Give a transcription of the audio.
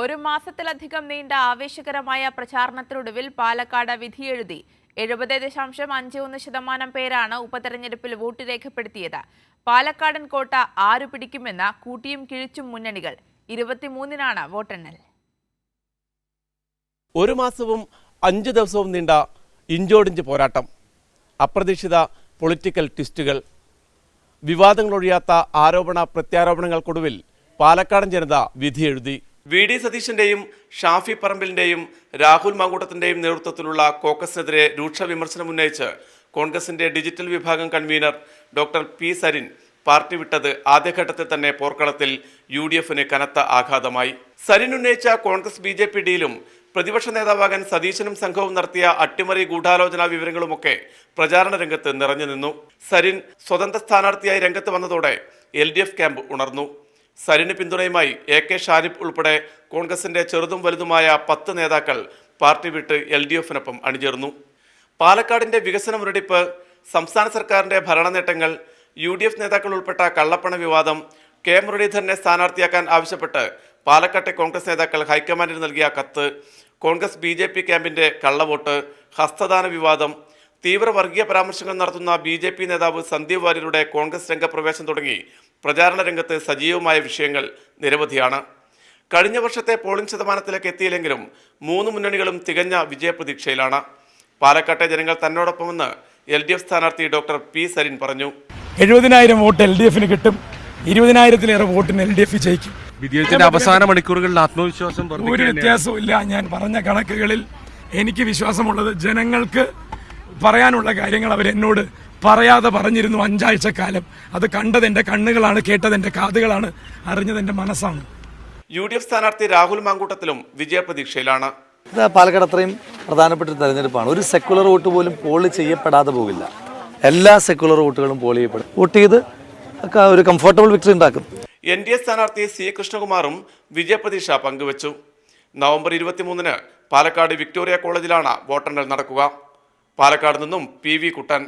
ഒരു മാസത്തിലധികം നീണ്ട ആവേശകരമായ പ്രചാരണത്തിനൊടുവിൽ പാലക്കാട് വിധിയെഴുതി എഴുപത് ദശാംശം അഞ്ച് ഒന്ന് ശതമാനം പേരാണ് ഉപതെരഞ്ഞെടുപ്പിൽ വോട്ട് രേഖപ്പെടുത്തിയത്. പാലക്കാടൻ കോട്ട ആരു പിടിക്കുമെന്ന കൂട്ടിയും കിഴിച്ചും മുന്നണികൾ. ഇരുപത്തിമൂന്നിനാണ് വോട്ടെണ്ണൽ. ഒരു മാസവും അഞ്ച് ദിവസവും നീണ്ട ഇഞ്ചോടിഞ്ച് പോരാട്ടം. അപ്രതീക്ഷിത പൊളിറ്റിക്കൽ ട്വിസ്റ്റുകൾ. വിവാദങ്ങളൊഴിയാത്ത ആരോപണ പ്രത്യാരോപണങ്ങൾക്കൊടുവിൽ പാലക്കാടൻ ജനത വിധിയെഴുതി വി ഡി സതീശന്റെയും ഷാഫി പറമ്പിലിന്റെയും രാഹുൽ മാങ്കൂട്ടത്തിന്റെയും നേതൃത്വത്തിലുള്ള കോക്കസിനെതിരെ രൂക്ഷ വിമർശനം ഉന്നയിച്ച് കോൺഗ്രസിന്റെ ഡിജിറ്റൽ വിഭാഗം convener doctor P Sarin party വിട്ടത് ആദ്യഘട്ടത്തിൽ തന്നെ പോർക്കളത്തിൽ യു ഡി എഫിന് കനത്ത ആഘാതമായി. സരിൻ ഉന്നയിച്ച കോൺഗ്രസ് ബി ജെ പി ഡിയിലും പ്രതിപക്ഷ നേതാവാകാൻ സതീശനും സംഘവും നടത്തിയ അട്ടിമറി ഗൂഢാലോചനാ വിവരങ്ങളുമൊക്കെ പ്രചാരണ രംഗത്ത് നിറഞ്ഞു നിന്നു. സരിൻ സ്വതന്ത്ര സ്ഥാനാർത്ഥിയായി രംഗത്ത് വന്നതോടെ എൽ ക്യാമ്പ് ഉണർന്നു. സരിന് പിന്തുണയുമായി എ കെ ഷാരിഫ് ഉൾപ്പെടെ കോൺഗ്രസിന്റെ ചെറുതും വലുതുമായ പത്ത് നേതാക്കൾ പാർട്ടി വിട്ട് എൽ ഡി എഫിനൊപ്പം അണിചേർന്നു. പാലക്കാടിന്റെ വികസന മുരടിപ്പ് സംസ്ഥാന സർക്കാരിന്റെ ഭരണ നേട്ടങ്ങൾ യു ഡി എഫ് നേതാക്കൾ ഉൾപ്പെട്ട കള്ളപ്പണ വിവാദം കെ മുരളീധരനെ സ്ഥാനാർത്ഥിയാക്കാൻ ആവശ്യപ്പെട്ട് പാലക്കാട്ടെ കോൺഗ്രസ് നേതാക്കൾ ഹൈക്കമാൻഡിന് നൽകിയ കത്ത് കോൺഗ്രസ് ബി ജെ പി ക്യാമ്പിന്റെ കള്ളവോട്ട് ഹസ്തദാന വിവാദം തീവ്ര വർഗീയ പരാമർശങ്ങൾ നടത്തുന്ന ബി ജെ പി നേതാവ് സന്ദീപ് വാര്യരുടെ കോൺഗ്രസ് രംഗപ്രവേശം തുടങ്ങി പ്രചാരണ രംഗത്ത് സജീവമായ വിഷയങ്ങൾ നിരവധിയാണ്. കഴിഞ്ഞ വർഷത്തെ പോളിംഗ് ശതമാനത്തിലേക്ക് എത്തിയില്ലെങ്കിലും മൂന്ന് മുന്നണികളും തികഞ്ഞ വിജയപ്രതീക്ഷയിലാണ്. പാലക്കാട്ടെ ജനങ്ങൾ തന്നോടൊപ്പമെന്ന് എൽ ഡി എഫ് സ്ഥാനാർത്ഥി ഡോക്ടർ പി സരിൻ പറഞ്ഞു. എഴുപതിനായിരം വോട്ട് എൽ ഡി എഫിന് കിട്ടും. ഇരുപതിനായിരത്തിലേറെ വോട്ടിന് എൽ ഡി എഫ് ജയിക്കും. വിജയത്തിന്റെ അവസാന മണിക്കൂറുകളിൽ ആത്മവിശ്വാസം ഒരു. വ്യത്യാസവും ഇല്ല. ഞാൻ പറഞ്ഞ കണക്കുകളിൽ എനിക്ക് വിശ്വാസമുള്ളത് ജനങ്ങൾക്ക് പറയാനുള്ള കാര്യങ്ങൾ അവർ എന്നോട് പറയാതെ പറഞ്ഞിരുന്നു അഞ്ചാഴ്ച കാലം അത് കണ്ടത് എന്റെ കണ്ണുകളാണ് കേട്ടത് എന്റെ കാതുകളാണ് അറിഞ്ഞത് എന്റെ മനസ്സാണ്. യു ഡി എഫ് സ്ഥാനാർത്ഥി രാഹുൽ മാങ്കൂട്ടത്തിലും വിജയപ്രതീക്ഷയിലാണ്. ഇത് പാലക്കാട് അത്രയും പ്രധാനപ്പെട്ട ഒരു തെരഞ്ഞെടുപ്പാണ്. ഒരു സെക്കുലർ വോട്ട് പോലും പോൾ ചെയ്യപ്പെടാതെ പോകില്ല. എല്ലാ സെക്കുലർ വോട്ടുകളും പോൾ ചെയ്യപ്പെടും. വോട്ട് ചെയ്ത് ഒരു കംഫർട്ടബിൾ വിക്ടറി ഉണ്ടാക്കും. എൻ ഡി എ സ്ഥാനാർത്ഥി സി കൃഷ്ണകുമാറും വിജയപ്രതീക്ഷ പങ്കുവച്ചു. നവംബർ ഇരുപത്തിമൂന്നിന് പാലക്കാട് വിക്ടോറിയ കോളേജിലാണ് വോട്ടെണ്ണൽ നടക്കുക. പാലക്കാട് നിന്നും പി വി കുട്ടൻ.